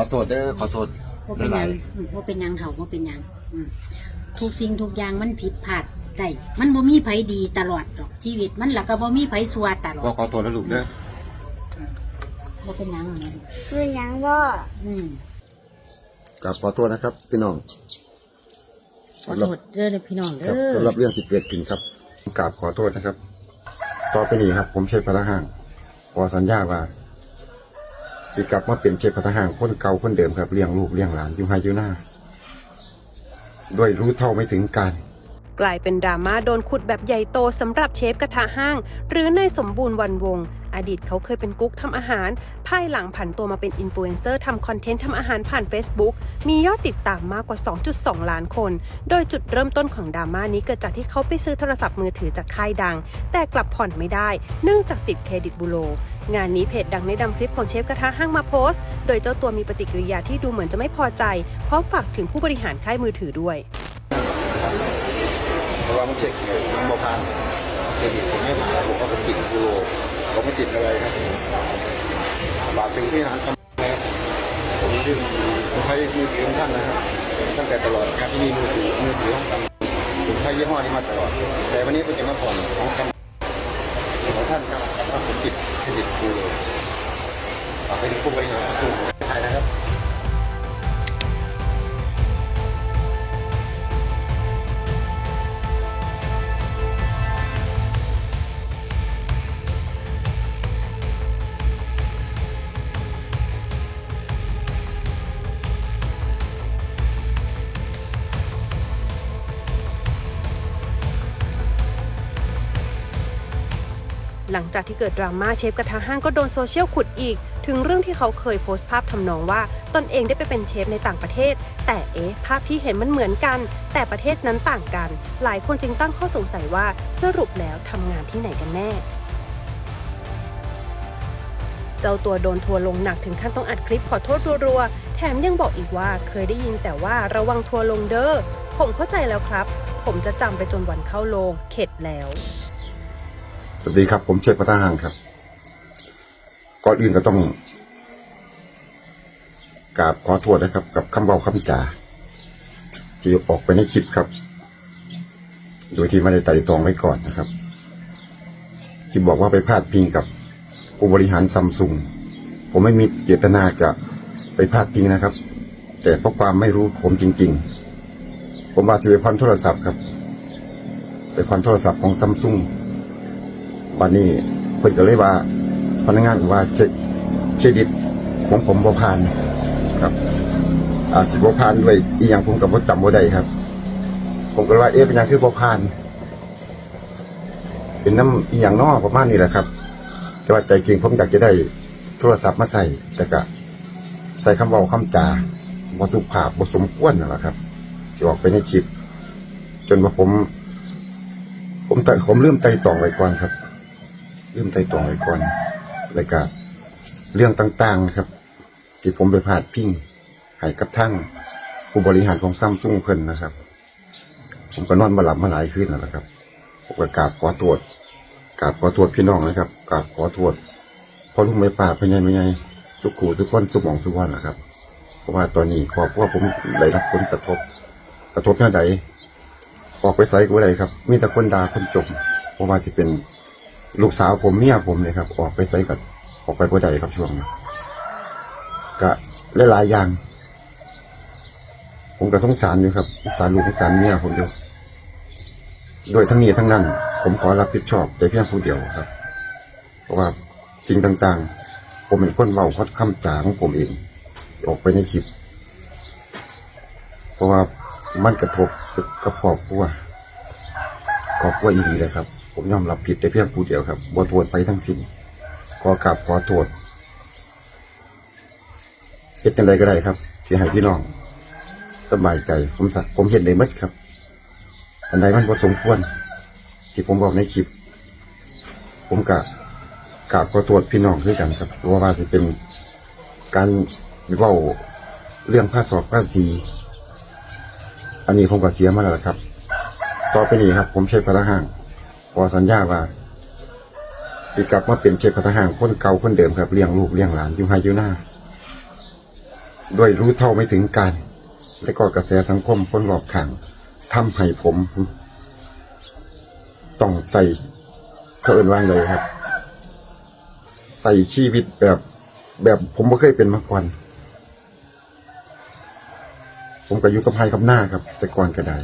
อโทษเด้อขอโทษว่าเป็นหหยัลางยอืมว่าเป็นหยังเถาว่าเป็นหยังอืมทุกสิ่งทุกอย่างมันผิดพลาดได้มันบ่มีไผดีตลอดหรอกชีวิตมันแล้วก็บ่มีไผซัวตลอก็ดขอโทษแล้วลูกเด้อ ว่าเป็นหยังนะเป็นหยังพ่ออืมกับขอโทษนะครับ พี่น้องขอโทษเด้อพี่น้องครับเด้อสำหรับเรื่องที่เกิดขึ้นครับกราบขอโทษนะครับ ต่อไปนี้ครับ ผมเชฟพระห้างขอสัญญาว่า สิกลับมาเป็นเชฟพระห้างคนเก่าคนเดิมครับเลี้ยงลูกเลี้ยงหลานอยู่ไฮอยู่หน้าด้วยรู้เท่าไม่ถึงการกลายเป็นดราม่าโดนขุดแบบใหญ่โตสำหรับเชฟกระทะห้าง หรือนายสมบูรณ์วันวงศ์อดีตเขาเคยเป็นกุ๊กทำอาหาร ภายหลังผันตัวมาเป็นอินฟลูเอนเซอร์ทำคอนเทนต์ทำอาหารผ่าน Facebook มียอดติดตามมากกว่า 2.2 ล้านคน โดยจุดเริ่มต้นของดราม่านี้เกิดจากที่เขาไปซื้อโทรศัพท์มือถือจากค่ายดัง แต่กลับผ่อนไม่ได้ เนื่องจากติดเครดิตบูโร งานนี้เพจดังได้นำคลิปของเชฟกระทะห้างมาโพสต์ โดยเจ้าตัวมีปฏิกิริยาที่ดูเหมือนจะไม่พอใจ พร้อมฝากถึงผู้บริหารค่ายมือถือด้วยระว่ามันเช็คเนี่ยมันบอพันเครดิตผมไม่มาผมก็เป็นติดยูโรผมไม่ติดอะไรครับฝากถึงพี่หารสมัครับผมยื่นผมใช้มือถือของท่านนะครับตั้งแต่ตลอดครับที่มีมือถือมือถือของท่านผมใช้ยี่ห้อนี้มาตลอด แต่วันนี้ผมจะมาผ่อนของสมัย ของท่านครับว่าผมติดเครดิตยูโรฝากไปถึงผู้บริหารทุกท่านนะครับ ลังจากที่เกิดดราม่าเชฟกระทะห้างก็โดนโซเชียลขุดอีก ถึงเรื่องที่เขาเคยโพสต์ภาพทำนองว่า ตนเองได้ไปเป็นเชฟในต่างประเทศ แต่เอ๊ะภาพที่เห็นมันเหมือนกัน แต่ประเทศนั้นต่างกัน หลายคนจึงตั้งข้อสงสัยว่าสรุปแล้วทำงานที่ไหนกันแน่เจ้าตัวโดนทัวร์ลงหนักถึงขั้นต้องอัดคลิปขอโทษรัวๆ แถมยังบอกอีกว่าเคยได้ยินแต่ว่าระวังทัวร์ลงเด้อ ผมเข้าใจแล้วครับ ผมจะจำไปจนวันเข้าโรงเข็ดแล้ว สวัสดีครับ ผมเชฟพระห้างครับก่อนอื่นก็ต้องกราบขอโทษนะครับ กับคำเบาคำจาที่ออกไปในคลิปครับ โดยที่ไม่ได้ไตร่ตรองไว้ก่อนนะครับ ที่บอกว่าไปพาดพิงกับผู้บริหารซัมซุงผมไม่มีเจตนาจะไปพาดพิงนะครับ แต่เพราะความไม่รู้ผมจริง ๆ ผมว่าจะไปพันโทรศัพท์ครับไปพันโทรศัพท์ของซัมซุง วันนี้เพิ่นก็เลยว่าพนักงานก็ว่าเช็คเครดิตของผมบ่ผ่านครับอาสิบ่ผ่านด้วยอีหยังผมก็บ่จำบ่ได้ครับ ผมก็ว่าเอ๊ะเป็นหยังคือบ่ผ่าน เป็นน้ำอีหยังน้อประมาณนี้แหละครับ แต่ว่าใจจริงผมอยากจะได้โทรศัพท์มาใส่แต่ก็ใส่คำเว้าคำจาบ่สุภาพบ่สมควรนั่นแหละครับที่ออกไปในคลิปจนว่าผม ผมแต่ผมเริ่มไต่ตองไว้ก่อนครับ เริ่มไต่ตองไว้ก่อนรายการเรื่องต่างๆนะครับ ที่ผมไปพาดพิงให้กับทั้งผู้บริหารของซัมซุงเพิ่นนะครับ ผมก็นอนมาหลับมาหลายคืนแล้วนะครับผมก็กราบขอโทษกราบขอโทษพี่น้องนะครับกราบขอโทษพอลุงไม่ป่าเป็นไงเป็นไงสุขูสุขคนสุขหมองสุขวันนะครับ เพราะว่าตอนนี้ครอบครัวผมได้รับผลกระทบ กระทบแค่ใดออกไปไซกูอะไรครับ มีแต่คนด่าคนจมเพราะว่าที่เป็น ลูกสาวผมเมียผมเลยครับ ออกไปไซกับออกไปบ่ได้ครับช่วงนี้ก็หลายๆอย่าง ผมก็สงสารอยู่ครับสงสารลูกสงสารเมียผมอยู่โดยทั้งนี้ทั้งนั้น ผมขอรับผิดชอบแต่เพียงผู้เดียวครับ เพราะว่าสิ่งต่างๆ ผมเป็นคนเมาเพราะคำจาของผมเอง ออกไปในคลิปเพราะว่ามันกระทบกับครอบครัวครอบครัวอีดีเลยครับ ผมยอมรับผิดแต่เพียงผู้เดียวครับบ่โทษไปทั้งสิ้นขอกราบขอโทษเฮ็ดจังไดก็ได้ครับที่ให้พี่น้อง สบายใจ ผมสักผมเห็นได้หมดครับ อันใดมันบ่สมควร ที่ผมบอกในคลิป ผมกะกราบขอโทษพี่น้องด้วยกันครับเพราะว่าจะเป็นการเว้าเรื่องภาษาภาษีอันนี้ผมก็เสียมาแล้วครับ ต่อไปนี้ครับ ผมเชฟพระห้าง ขอสัญญาว่า สิกลับมาเป็นเชฟพระห้างคนเก่าคนเดิมครับเลี้ยงลูกเลี้ยงหลานอยู่ไฮยูนาด้วยรู้เท่าไม่ถึงการ และก็กระแสสังคมคนรอบข้างทำให้ผม ต้องใส่เขาเอินว่างเลยครับ ใส่ชีวิตแบบ แบบผมไม่เคยเป็นมาก่อนผมก็อยู่กับไพ่กับหน้าครับ แต่ก่อนก็ได้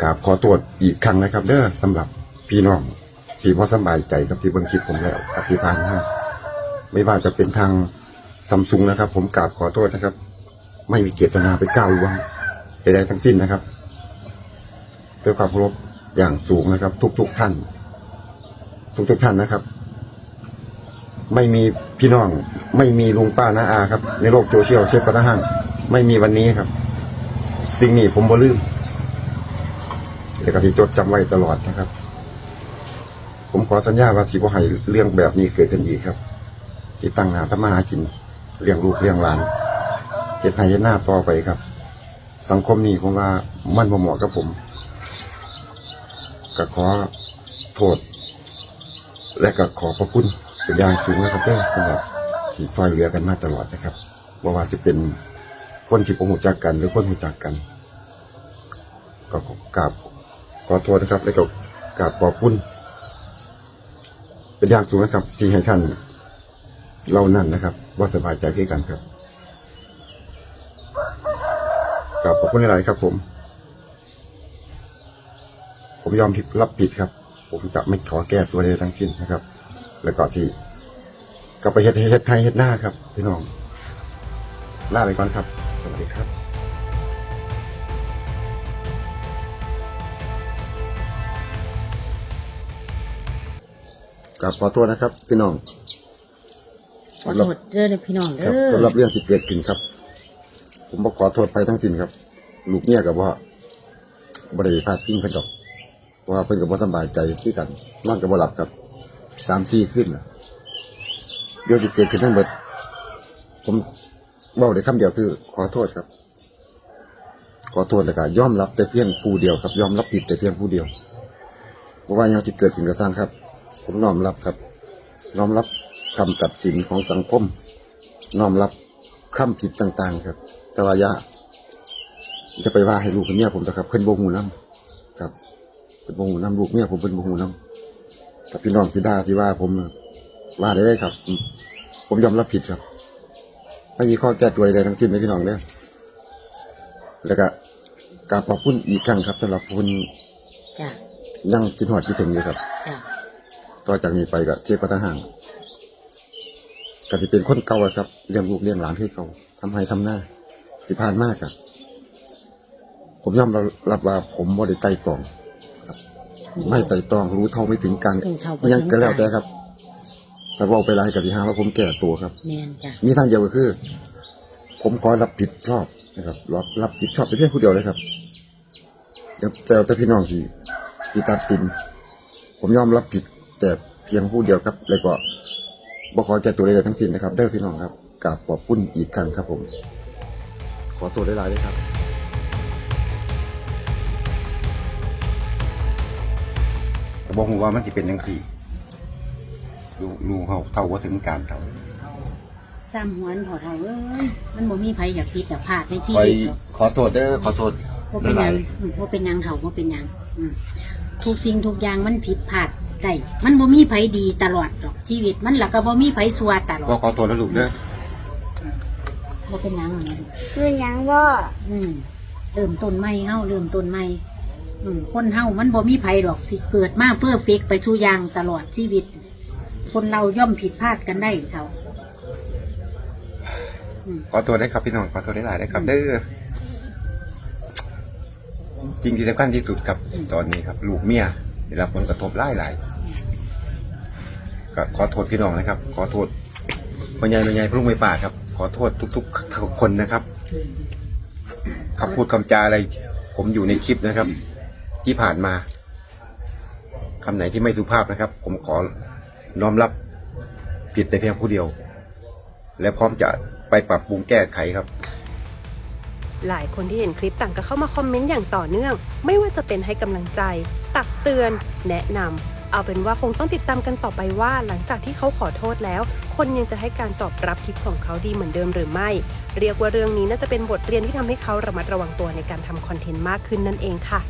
กราบขอตรวจอีกครั้งนะครับ เด้อสำหรับพี่น้องที่พอสบายใจกับที่เบิ่งคลิปผมแล้วกับที่ผ่านมาไม่ว่าจะเป็นทางซัมซุงนะครับ ผมกราบขอโทษนะครับ ไม่มีเจตนาไปก้าวล่วงใดๆทั้งสิ้นนะครับด้วยความเคารพอย่างสูงนะครับ ทุกๆท่าน ทุกๆท่านนะครับ ไม่มีพี่น้อง ไม่มีลุงป้าน้าอาครับ ในโลกโซเชียลเชฟกระหังไม่มีวันนี้ครับ สิ่งนี้ผมบ่ลืม แต่ก็ที่จดจำไว้ตลอดนะครับ ผมขอสัญญาว่าสิบ่ให้เรื่องแบบนี้เกิดขึ้นอีกครับที่ตั้งหน้าทำมาหากินเลี้ยงลูกเลี้ยงหลานเฮ็ดให้เฮ็ดหน้าต่อไปครับ สังคมนี้ผมว่ามันบ่เหมาะกับผมก็ขอโทษ และก็ขอพระคุณเป็นอย่างสูงนะครับเด้อสำหรับที่ซอยเหลือกันมาตลอดนะครับบ่ว่าจะเป็นคนที่ผมรู้จักกันหรือคนรู้จักกัน ก็กราบ ขอโทษนะครับ และก็กราบขอบคุณเป็นอย่างสูงนะครับ ที่ให้ท่านเรานั่นนะครับ ว่าสบายใจด้วยกันครับกราบขอบคุณหลายๆครับผม ผมยอมที่รับผิดครับ ผมจะไม่ขอแก้ตัวใดทั้งสิ้นนะครับ แล้วก็ที่กลับไปเฮ็ดเฮ็ดไทยเฮ็ดหน้าครับพี่น้องลาไปก่อนครับ สวัสดีครับ กลับขอตัวนะครับ พี่น้องขอโทษเด้อพี่น้องคเด้รับอสำหรับเรื่องที่เกิดขึ้นครับ ผมบอกขอโทษไปทั้งสิ้นครับ ลูกเมียกับว่าบริพาดพิงเพิ่นดอกเพราะว่าเพิ่นกับว่าสำบายใจคือกันนอนกับบ่หลับครับสามสี่ขึ้นน่ะเรื่องที่เกิดขึ้นทั้งหมดผมเว่าได้คำเดียวคือ ขอโทษครับ ขอโทษแล้วก็ยอมรับแต่เพียงผู้เดียวครับ ยอมรับผิดแต่เพียงผู้เดียวเพราะว่ายังที่เกิดขึ้นกับสร้างครับ ผมน้อมรับครับน้อมรับคำตัดสินของสังคมน้อมรับคำผิดต่าง ๆ ครับ แต่ว่ายาจะไปว่าให้ลูกกับเมียผมนะครับ เพิ่นโบหูน้ำครับเพิ่นโบหูน้ำลูกเมียผมเพิ่นโบหูน้ำถ้าพี่น้องสิด่าสิว่าผมว่าได้ครับ ผมยอมรับผิดครับ ไม่มีข้อแก้ตัวใดๆทั้งสิ้นเลยพี่น้องเนี่ยแล้วก็กราบขอบคุณอีกครั้งครับสำหรับคุณจ้ะยังคิดหอดคิดถึงอยู่ครับจ้ะ ต่อจากนี้ไปก็เชฟก็ทหารก็จะเป็นคนเก่าอะครับเลี้ยงลูกเลี้ยงหลานให้เขาทำให้ทำหน้าที่ผ่านมากครับ ผมยอมรับว่าผมไม่ได้ไต่ตองครับไม่ไต่ตองรู้เท่าไม่ถึงการถึงเท่าบ่ยังถึงก็แล้วแต่การครับแต่ว่าไปไล่กับที่ห้าว่าผมแก่ตัวครับแม่นจ้ะมีทางเดียวก็คือ ผมขอรับผิดชอบนะครับรับรับผิดชอบเป็นเพียงผู้เดียวเลยครับแต่แต่แต่พี่น้องที่ที่ตัดสิน ผมยอมรับผิด แต่เพียงผู้เดียวครับ แล้วก็บอกขอแก้ตัวใดๆทั้งสิ้นนะครับเด้อพี่น้องครับกราบขอบคุณอีกครั้งครับผม ขอตัวได้หลายๆเลยครับบอกว่ามันจะเป็นยังสี่รู้รู้เขาเท่าว่าถึงการเท่าซ้ำหวนพอเท่าเอ้ยมันบ่มีไผอยากผิดอยากพลาดในชีคอยวิตหรอก ขอโทษเด้อขอโทษว่าเป็นหยังอืมว่าเป็นหยังเท่าว่าเป็นหยังอืมทุกสิ่งทุกอย่างมันผิดพลาด ได้มันบ่มีไผดีตลอดหรอกชีวิตมันแล้วก็บ่มีไผซัวตลอก็ดขอโทษแล้วลูกเด้อว่าเป็นหยังคือหยังว่าอืมเริ่มต้นใหม่เฮาเริ่มต้นใหม่อืมคนเฮามันบ่มีไผดอกสิเกิดมาเพื่อเฟกไปทุกอย่างตลอดชีวิต คนเราย่อมผิดพลาดกันได้เท่าขอโทษได้ครับพี่น้องขอโทษได้หลายได้ครับเด้อจริงที่สำคัญที่สุดครับตอนนี้ครับ ลูกเมียได้รับผลกระทบหลายหลาย ก็ขอโทษพี่น้องนะครับ ขอโทษพ่อใหญ่แม่ใหญ่พระลุงไม่ป่าครับ ขอโทษทุกๆคนนะครับคำพูดคำจาอะไร ผมอยู่ในคลิปนะครับ ที่ผ่านมาคำไหนที่ไม่สุภาพนะครับ ผมขอน้อมรับผิดแต่เพียงผู้เดียว และพร้อมจะไปปรับปรุงแก้ไขครับ หลายคนที่เห็นคลิปต่างก็เข้ามาคอมเมนต์อย่างต่อเนื่อง ไม่ว่าจะเป็นให้กำลังใจ ตักเตือน แนะนำเอาเป็นว่าคงต้องติดตามกันต่อไปว่า หลังจากที่เขาขอโทษแล้ว คนยังจะให้การตอบรับคลิปของเขาดีเหมือนเดิมหรือไม่ เรียกว่าเรื่องนี้น่าจะเป็นบทเรียนที่ทำให้เขาระมัดระวังตัวในการทำคอนเทนต์มากขึ้นนั่นเองค่ะ